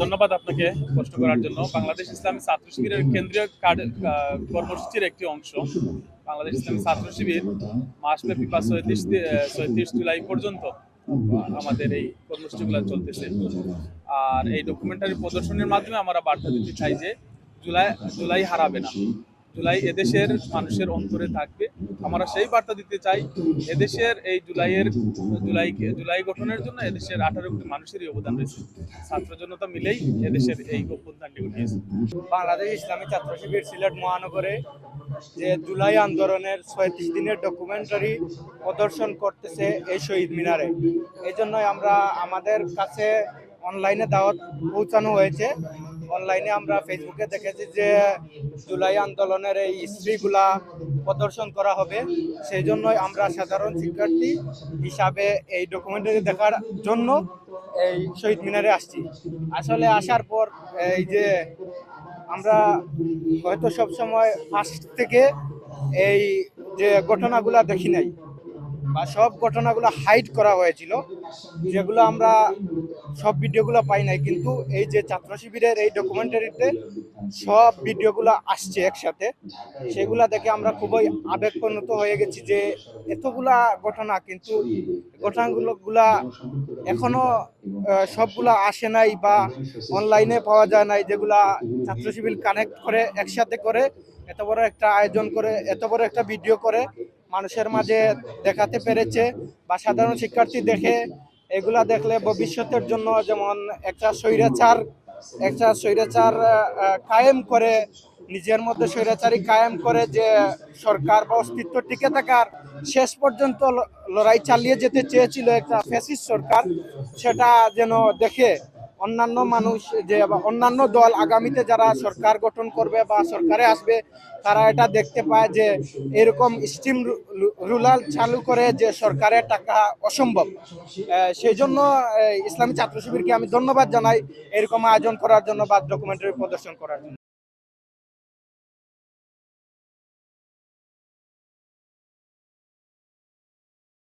ধন্যবাদ আপনাকে কষ্ট করার জন্য। বাংলাদেশ ইসলামী ছাত্র শিবিরের কেন্দ্রীয় কর্মসূচির একটি অংশ। বাংলাদেশ ইসলামী ছাত্র শিবির মাসব্যাপী বা ছয়ত্রিশ ছয়ত্রিশ জুলাই পর্যন্ত আমাদের এই কর্মসূচিগুলো চলতেছে। আর এই ডকুমেন্টারি প্রদর্শনীর মাধ্যমে আমরা বার্তা দিতে চাই যে জুলাই জুলাই হারাবে না। জুলাই এদেশের মানুষের অন্তরে থাকবে। আমরা সেই বার্তা দিতে চাই, এদেশের এই জুলাইয়ের, জুলাই জুলাই গঠনের জন্য এদেশের আঠারো কোটি মানুষেরই অবদান রয়েছে। ছাত্র জনতা মিলেই এদেশের এই অভ্যুত্থানটি ঘটিয়েছে বাংলাদেশ ইসলামী ছাত্র শিবির সিলেট মহানগরে যে জুলাই আন্দোলনের ছয়ত্রিশ দিনের ডকুমেন্টারি প্রদর্শন করতেছে এই শহীদ মিনারে। এই জন্যই আমরা আমাদের কাছে অনলাইনে দাওয়াত পৌঁছানো হয়েছে। অনলাইনে আমরা ফেসবুকে দেখেছি যে জুলাই আন্দোলনের এই স্ত্রীগুলা প্রদর্শন করা হবে। সেই জন্যই আমরা সাধারণ শিক্ষার্থী হিসাবে এই ডকুমেন্টারি দেখার জন্য এই শহীদ মিনারে আসছি। আসলে আসার পর এই যে আমরা হয়তো সব সময় ফার্স্ট থেকে এই যে ঘটনাগুলা দেখি নাই বা সব ঘটনাগুলো হাইড করা হয়েছিল, যেগুলো আমরা সব ভিডিওগুলো পাই নাই, কিন্তু এই যে ছাত্র শিবিরের এই ডকুমেন্টারিতে সব ভিডিওগুলো আসছে একসাথে। সেগুলা দেখে আমরা খুবই আবেগপ্রণত হয়ে গেছি যে এতগুলা ঘটনা, কিন্তু ঘটনাগুলোগুলা এখনও সবগুলা আসে নাই বা অনলাইনে পাওয়া যায় নাই, যেগুলা ছাত্র শিবির কানেক্ট করে, একসাথে করে, এত বড় একটা আয়োজন করে, এত বড় একটা ভিডিও করে মানুষের মাঝে দেখাতে পেরেছে বা সাধারণ শিক্ষার্থী দেখে এগুলা দেখলে ভবিষ্যতের জন্য যেমন একটা স্বৈরাচার একটা স্বৈরাচার কায়েম করে, নিজের মধ্যে স্বৈরাচারী কায়েম করে যে সরকার বা অস্তিত্ব টিকে থাকার শেষ পর্যন্ত লড়াই চালিয়ে যেতে চেয়েছিল একটা ফ্যাসিস্ট সরকার, সেটা যেন দেখে অন্যান্য মানুষ যে অন্যান্য দল আগামীতে যারা সরকার গঠন করবে বা সরকারে আসবে, তারা এটা দেখতে পায় যে এরকম স্টিম রুলার চালু করে যে সরকারের টাকা অসম্ভব। সেই জন্য ইসলামী ছাত্র শিবিরকে আমি ধন্যবাদ জানাই এরকম আয়োজন করার জন্য বা ডকুমেন্টারি প্রদর্শন করার জন্য।